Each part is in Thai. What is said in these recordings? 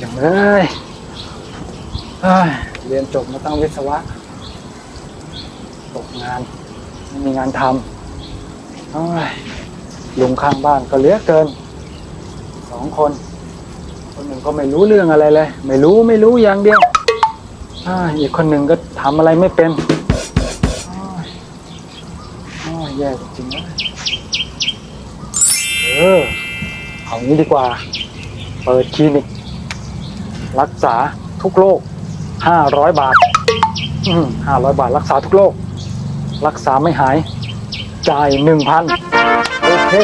จังเลยเรียนจบมาตั้งวิศวะ ตกงาน ไม่มีงานทำลุงข้างบ้านก็เหลือเกิน สองคน คนหนึ่งก็ไม่รู้เรื่องอะไรเลย ไม่รู้ไม่รู้อย่างเดียวอีกคนหนึ่งก็ทำอะไรไม่เป็นแย่จริงนะเออ เอางี้ดีกว่า เปิดคลินิก รักษาทุกโรคห้าร้อยบาทห้าร้อยบาท รักษาทุกโรครักษาไม่หาย จ่ายหนึ่งพันโอเค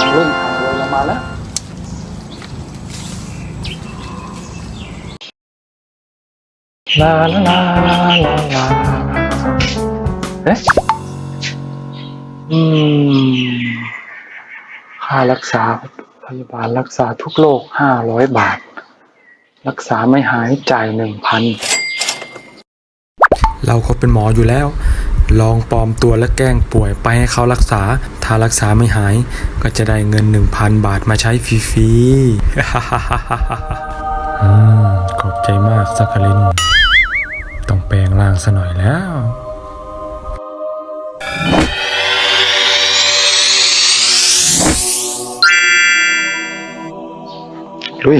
ทางรุ่นทางรวยเรามาแล้วลาลาลาลาลาลาเอ๊ะอืมค่ารักษา พยาบาลรักษาทุกโรคห้าร้อยบาท รักษาไม่หายจ่ายหนึ่งพันเราเขาเป็นหมออยู่แล้ว ลองปลอมตัวและแกล้งป่วยไปให้เขารักษา ถ้ารักษาไม่หาย ก็จะได้เงิน 1,000 บาทมาใช้ฟรีๆ อืม ขอบใจมากสักกลิน ต้องแปลงร่างซะหน่อยแล้ว ลุย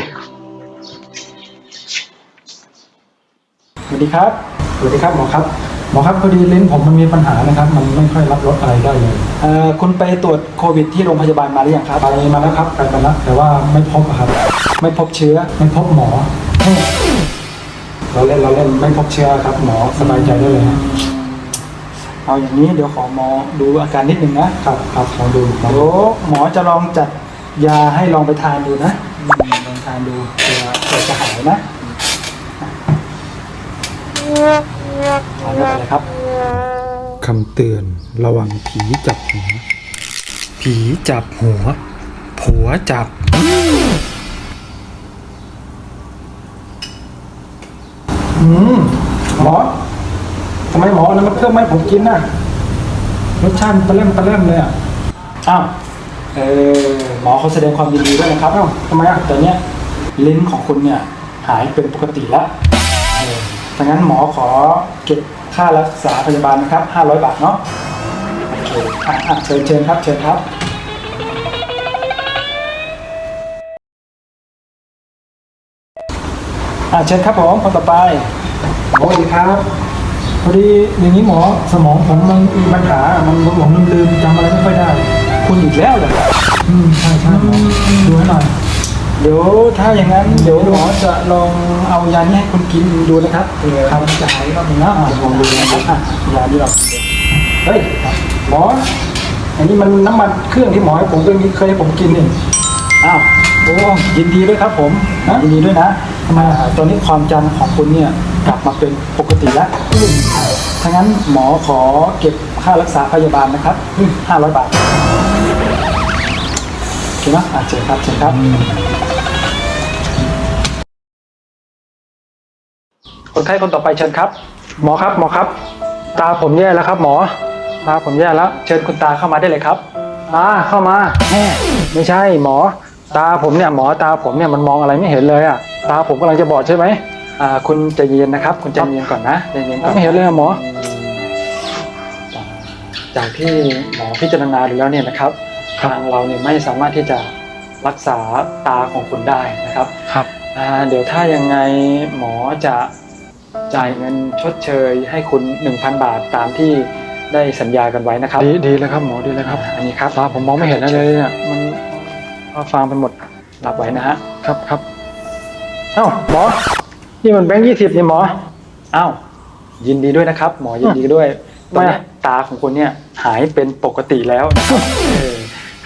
สวัสดีครับ สวัสดีครับหมอครับ หมอครับพอดีลิ้นผมมันมีปัญหานะครับ มันไม่ค่อยรับรสอะไรได้เลยเอ่อคุณไปตรวจโควิดที่โรงพยาบาลมาหรือยังครับ ไปมาแล้วครับไปมาแล้วแต่ว่าไม่พบอะครับ ไม่พบเชื้อ ไม่พบหมอ เราเล่นเราเล่นไม่พบเชื้อครับ หมอสบายใจได้เลยฮะเอาอย่างนี้เดี๋ยวขอหมอดูอาการนิดนึงนะครับครับลองดูเดี๋ยวหมอจะลองจัด ยาให้ลองไปทานดูนะอืมลองทานดูเผื่อเผื่อจะหายนะทานได้เลยครับคำเตือนระวังผีจับหัว ผีจับหัว ผัวจับ อืมหมอทำไมหมอเอาน้ำมันเครื่องไม่ผมกินน่ะรสชาติตะเล่มตะเล่มเลยอะ อ้าว เออ หมอเขาแสดงความยินดีด้วยนะครับเอ้าทำไมอะแต่เนี้ยลิ้นของคุณเนี่ยหายเป็นปกติแล้วเออดังนั้นหมอขอเก็บค่ารักษาพยาบาลนะครับห้าร้อยบาทเนาะโอเคอะอะเชิญเชิญครับเชิญครับอ่าเชิญครับผมคนต่อไปหมอสวัสดีครับพอดีอย่างนี้หมอสมองผมมันมีปัญหา มันหลงลืมจำอะไรไม่ค่อยได้ คุณอีกแล้วเหรออืมใช่ใช่หมอดูให้หน่อย เดี๋ยวถ้าอย่างนั้น เดี๋ยวหมอจะลองเอายานี้ให้คุณกินดูนะครับเผื่อมันจะหายรอบหนึงนะอะลองดูนะครับอะยาที่เราเฮ้ยหมอ อันนี้มันน้ำมันเครื่องที่หมอให้ผมเคยเคยให้ผมกินนี่ อ้าวโอ้ยินดีด้วยครับผมนะยินดีด้วยนะทำไมอ่าตอนนี้ความจำของคุณเนี่ยกลับมาเป็นปกติแล้วถ้างั้นหมอขอเก็บค่ารักษาพยาบาลนะครับห้าร้อยบาท โอเคไหมอะเชิญครับเชิญครับคนไข้คนต่อไปเชิญครับ หมอครับหมอครับ ตาผมแย่แล้วครับ หมอ ตาผมแย่แล้ว เชิญคุณตาเข้ามาได้เลยครับตาเข้ามาแม่ไม่ใช่หมอ ตาผมเนี่ยหมอตาผมเนี่ยมันมองอะไรไม่เห็นเลยอะตาผมกำลังจะบอดใช่ไหมอ่าคุณใจเย็นนะครับ คุณใจเย็นก่อนนะใจเย็นก่อนไม่เห็นเลยอะหมอ จากที่หมอพิจารณาดูแล้วเนี่ยนะครับ ทางเราเนี่ยไม่สามารถที่จะรักษาตาของคุณได้นะครับครับอ่าเดี๋ยวถ้ายังไงหมอจะจ่ายเงินชดเชยให้คุณ 1,000 บาทตามที่ได้สัญญากันไว้นะครับ ดีดีแล้วครับหมอดีแล้วครับ อันนี้ครับตาผมมองไม่เห็นอะไรเลยเนี่ยมันฟ้าฟางไปหมดหลับไว้นะฮะครับครับเอ้าหมอ นี่มันแบงค์ยี่สิบนี่หมอเอ้ายินดีด้วยนะครับ หมอยินดีด้วยตอนเนี้ยตาของคุณเนี่ยหายเป็นปกติแล้วนะครับเออ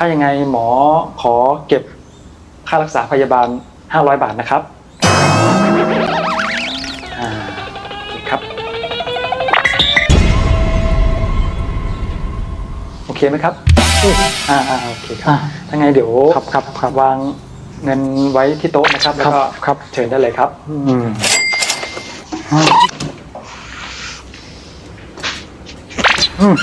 ถ้ายังไงหมอขอเก็บค่ารักษาพยาบาล 500 บาทนะครับอ่าโอเคครับ โอเคไหมครับ อ่าอ่าโอเคครับถ้าไงเดี๋ยวครับครับครับวางเงินไว้ที่โต๊ะนะครับ แล้วก็ครับ เชิญได้เลยครับ อืมอืม